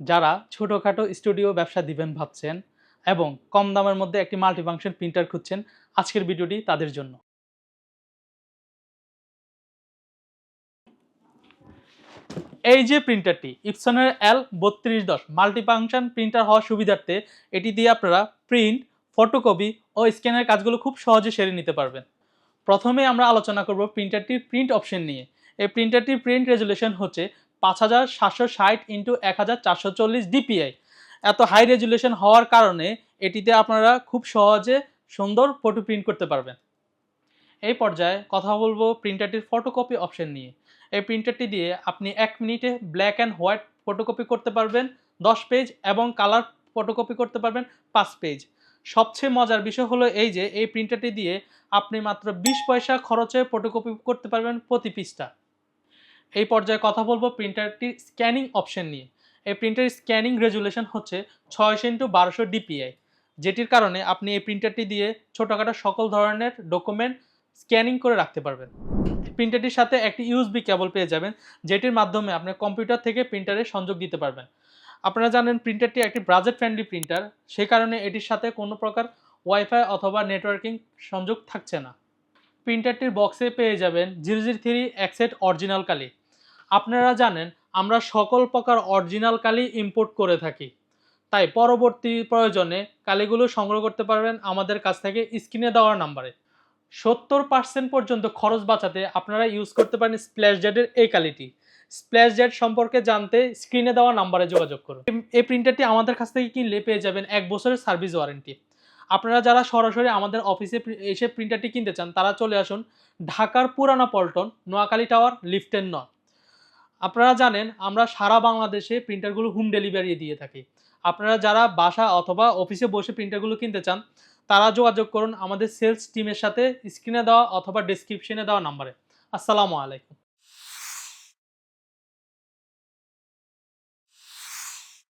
যারা ছোটোখাটো স্টুডিও ব্যবসা দিবেন ভাবছেন এবং কম দামের মধ্যে একটি মাল্টিফাংশন প্রিন্টার খুঁজছেন, আজকের ভিডিওটি তাদের জন্য। এই যে প্রিন্টারটি, ইপসনের এল বত্রিশ দশ, মাল্টিফাংশন প্রিন্টার হওয়ার সুবিধার্থে এটি দিয়ে আপনারা প্রিন্ট, ফটোকপি ও স্ক্যানের কাজগুলো খুব সহজে সেরে নিতে পারবেন। প্রথমে আমরা আলোচনা করব প্রিন্টারটির প্রিন্ট অপশন নিয়ে। এই প্রিন্টারটির প্রিন্ট রেজুলেশন হচ্ছে পাঁচ হাজার সাতশো ষাট ইন্টু এক হাজার চারশো চল্লিশ ডিপিআই এত হাই রেজুলেশন হওয়ার কারণে এটিতে আপনারা খুব সহজে সুন্দর ফটো প্রিন্ট করতে পারবেন। এই পর্যায়ে কথা বলব প্রিন্টারটির ফটোকপি অপশন নিয়ে। এই প্রিন্টারটি দিয়ে আপনি এক মিনিটে ব্ল্যাক অ্যান্ড হোয়াইট ফটোকপি করতে পারবেন, দশ পেজ এবং কালার ফটোকপি করতে পারবেন, পাঁচ পেজ সবচেয়ে মজার বিষয় হলো এই যে, এই প্রিন্টারটি দিয়ে আপনি মাত্র বিশ পয়সা খরচে ফটোকপি করতে পারবেন প্রতি পিসটা এই পর্যায়ে কথা বলব প্রিন্টারটির স্ক্যানিং অপশন নিয়ে। এই প্রিন্টারের স্ক্যানিং রেজুলেশন হচ্ছে ছয়শো ইন্টু বারোশো ডিপিআই, যেটির কারণে আপনি এই প্রিন্টারটি দিয়ে ছোটোখাটো সকল ধরনের ডকুমেন্ট স্ক্যানিং করে রাখতে পারবেন। প্রিন্টারটির সাথে একটি ইউএসবি কেবল পেয়ে যাবেন, যেটির মাধ্যমে আপনি কম্পিউটার থেকে প্রিন্টারে সংযোগ দিতে পারবেন। আপনারা জানেন প্রিন্টারটি একটি ব্রাজেট ফ্রেন্ডলি প্রিন্টার সেই কারণে এটির সাথে কোনো প্রকার ওয়াইফাই অথবা নেটওয়ার্কিং সংযোগ থাকছে না। প্রিন্টারটির বক্সে পেয়ে যাবেন জিরো জিরো থ্রি অরিজিনাল কালি। আপনারা জানেন, আমরা সকল প্রকার অরিজিনাল কালি ইম্পোর্ট করে থাকি। তাই পরবর্তী প্রয়োজনে কালিগুলো সংগ্রহ করতে পারবেন আমাদের কাছ থেকে স্ক্রিনে দেওয়ার নাম্বারে। সত্তর পার্সেন্ট পর্যন্ত খরচ বাঁচাতে আপনারা ইউজ করতে পারেন স্প্ল্যাশ জেডের এই কালিটি। স্প্ল্যাশ জেড সম্পর্কে জানতে স্ক্রিনে দেওয়া নাম্বারে যোগাযোগ করুন। এই- এই প্রিন্টারটি আমাদের কাছ থেকে কিনলে পেয়ে যাবেন এক বছরের সার্ভিস ওয়ারেন্টি আপনারা যারা সরাসরি আমাদের অফিসে এসে প্রিন্টারটি কিনতে চান, তারা চলে আসুন ঢাকার পুরানা পল্টন, নোয়াখালী টাওয়ার লিফটেন নয় আপনারা জানেন, আমরা সারা বাংলাদেশে প্রিন্টারগুলো হোম ডেলিভারি দিয়ে থাকি। আপনারা যারা বাসা অথবা অফিসে বসে প্রিন্টারগুলো কিনতে চান, তারা যোগাযোগ করুন আমাদের সেলস টিমের সাথে স্ক্রিনে দেওয়া অথবা ডিসক্রিপশনে দেওয়া নাম্বারে। আসসালামু আলাইকুম।